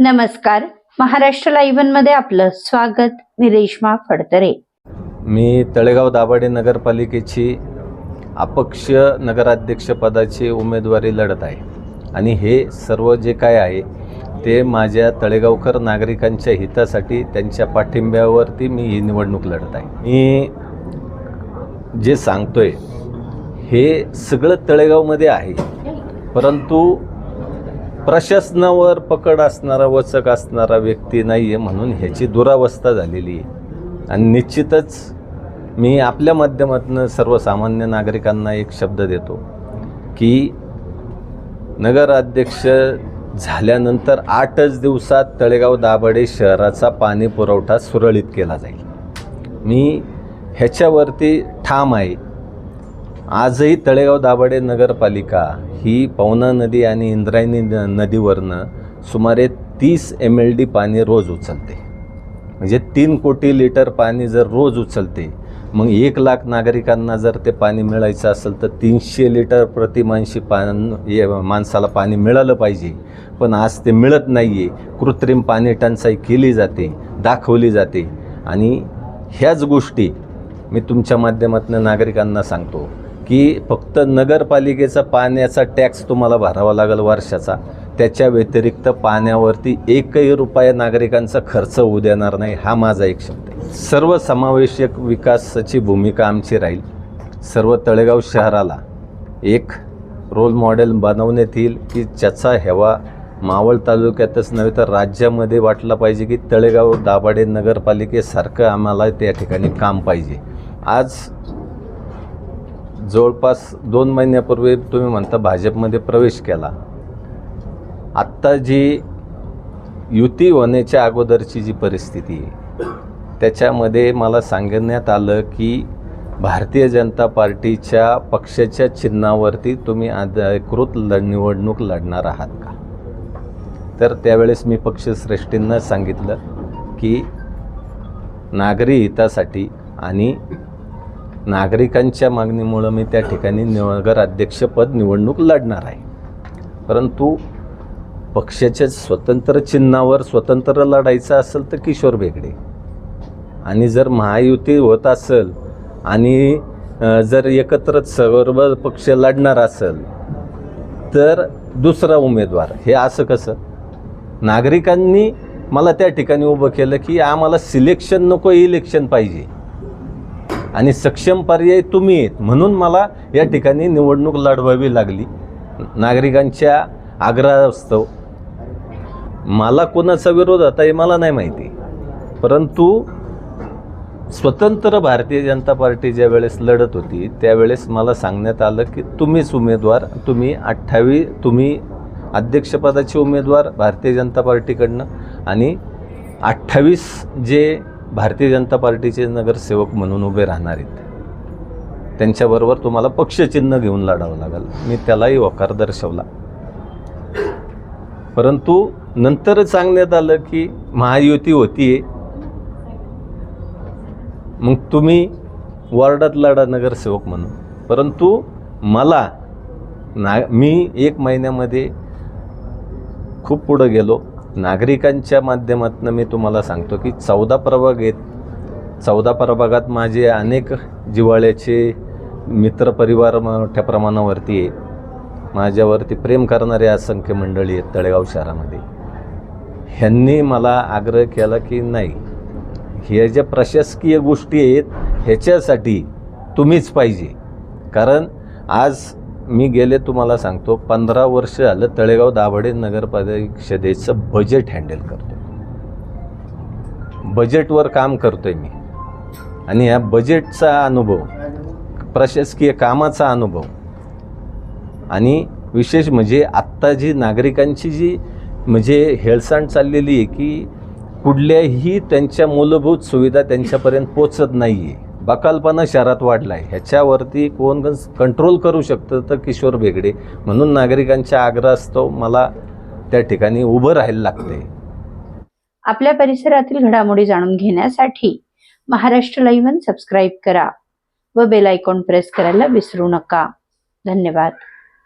नमस्कार. महाराष्ट्र लाईव्हमध्ये आपलं स्वागत. मी रेश्मा फडतरे. मी तळेगाव दाभाडे नगरपालिकेची अपक्ष नगराध्यक्षपदाची उमेदवारी लढत आहे. आणि हे सर्व जे काय आहे ते माझ्या तळेगावकर नागरिकांच्या हितासाठी त्यांच्या पाठिंब्यावरती मी ही निवडणूक लढत आहे. मी जे सांगतोय हे सगळं तळेगावमध्ये आहे. परंतु प्रशासनावर पकड असणारा वचक असणारा व्यक्ती नाही आहे म्हणून ह्याची दुरावस्था झालेली आहे. आणि निश्चितच मी आपल्या माध्यमातून सर्वसामान्य नागरिकांना एक शब्द देतो की नगराध्यक्ष झाल्यानंतर आठच दिवसात तळेगाव दाभाडे शहराचा पाणी पुरवठा सुरळीत केला जाईल. मी ह्याच्यावरती ठाम आहे. आजही तळेगाव दाभाडे नगरपालिका ही पवना नदी आणि इंद्रायणी न नदीवरनं सुमारे तीस एम एल डी पाणी रोज उचलते. म्हणजे तीन कोटी लिटर पाणी जर रोज उचलते मग एक लाख नागरिकांना जर ते पाणी मिळायचं असेल तर तीनशे लिटर प्रतिमानशी पान ये माणसाला पाणी मिळालं पाहिजे. पण आज ते मिळत नाही आहे कृत्रिम पाणी टंचाई केली जाते दाखवली जाते. आणि ह्याच गोष्टी मी तुमच्या माध्यमातून नागरिकांना सांगतो. की फक्त नगरपालिकेचा पाण्याचा टॅक्स तुम्हाला भरावा लागेल वर्षाचा. त्याच्या व्यतिरिक्त पाण्यावरती एकही रुपया नागरिकांचा खर्च होऊ देणार नाही हा माझा एक शब्द आहे. सर्व समावेशक विकासाची भूमिका आमची राहील. सर्व तळेगाव शहराला एक रोल मॉडेल बनवण्यात येईल की ज्याचा हेवा मावळ तालुक्यातच नव्हे तर राज्यामध्ये वाटला पाहिजे की तळेगाव दाभाडे नगरपालिकेसारखं आम्हाला त्या ठिकाणी काम पाहिजे. आज जवळपास दोन महिन्यापूर्वी तुम्ही म्हणता भाजपमध्ये प्रवेश केला. आत्ता जी युती होण्याच्या अगोदरची जी परिस्थिती आहे त्याच्यामध्ये मला सांगण्यात आलं की भारतीय जनता पार्टीच्या पक्षाच्या चिन्हावरती तुम्ही अधिकृत लढ निवडणूक लढणार आहात का? तर त्यावेळेस मी पक्षश्रेष्ठींना सांगितलं की नागरी हितासाठी आणि नागरिकांच्या मागणीमुळं मी त्या ठिकाणी नगराध्यक्षपद निवडणूक लढणार आहे. परंतु पक्षाच्या स्वतंत्र चिन्हावर स्वतंत्र लढायचं असेल तर किशोर बेगडे. आणि जर महायुती होत असेल आणि जर एकत्रच सर्व पक्ष लढणार असेल तर दुसरा उमेदवार. हे असं कसं? नागरिकांनी मला त्या ठिकाणी उभं केलं की आम्हाला सिलेक्शन नको इलेक्शन पाहिजे. आणि सक्षम पर्याय तुम्ही आहेत. म्हणून मला या ठिकाणी निवडणूक लढवावी लागली. नागरिकांच्या आग्रहास्तव. मला कोणाचा विरोध आता हे मला नाही माहिती. परंतु स्वतंत्र भारतीय जनता पार्टी ज्या वेळेस लढत होती त्यावेळेस मला सांगण्यात आलं की तुम्हीच उमेदवार तुम्ही अठ्ठावीस तुम्ही अध्यक्षपदाचे उमेदवार भारतीय जनता पार्टीकडनं आणि अठ्ठावीस जे भारतीय जनता पार्टीचे नगरसेवक म्हणून उभे राहणार आहेत. त्यांच्याबरोबर तुम्हाला पक्षचिन्ह घेऊन लढावं लागेल. मी त्यालाही होकार दर्शवला. परंतु नंतर सांगण्यात आलं की महायुती होतीये. मग तुम्ही वॉर्डात लढा नगरसेवक म्हणून. परंतु मला ना मी एक महिन्यामध्ये खूप पुढं गेलो. नागरिकांच्या माध्यमातून मी तुम्हाला सांगतो की चौदा प्रभाग आहेत. चौदा प्रभागात माझे अनेक जिव्हाळ्याचे मित्रपरिवार मोठ्या प्रमाणावरती आहे माझ्यावरती प्रेम करणारे असंख्य मंडळी आहेत तळेगाव शहरामध्ये. ह्यांनी मला आग्रह केला की नाही ह्या ज्या प्रशासकीय गोष्टी आहेत ह्याच्यासाठी तुम्हीच पाहिजे. कारण आज मी गेले तुम्हाला सांगतो पंधरा वर्ष झालं तळेगाव दाभाडे नगरपरिषदेचं बजेट हँडल करतो बजेटवर काम करतोय मी. आणि ह्या बजेटचा अनुभव प्रशासकीय कामाचा अनुभव आणि विशेष म्हणजे आत्ता जी नागरिकांची जी म्हणजे हेळसांड चाललेली आहे की कुठल्याही त्यांच्या मूलभूत सुविधा त्यांच्यापर्यंत पोचत नाही आहे बकालपणा शहरात वाढला आहे ह्याच्यावरती कोण कंट्रोल करू शकतं तर किशोर बेगडे. म्हणून नागरिकांच्या आग्रहास्तव मला त्या ठिकाणी उभं राहायला लागते आपल्या परिसरातील घडामोडी जाणून घेण्यासाठी महाराष्ट्र लाईव्ह सबस्क्राईब करा व बेल आयकॉन प्रेस करायला विसरू नका. धन्यवाद.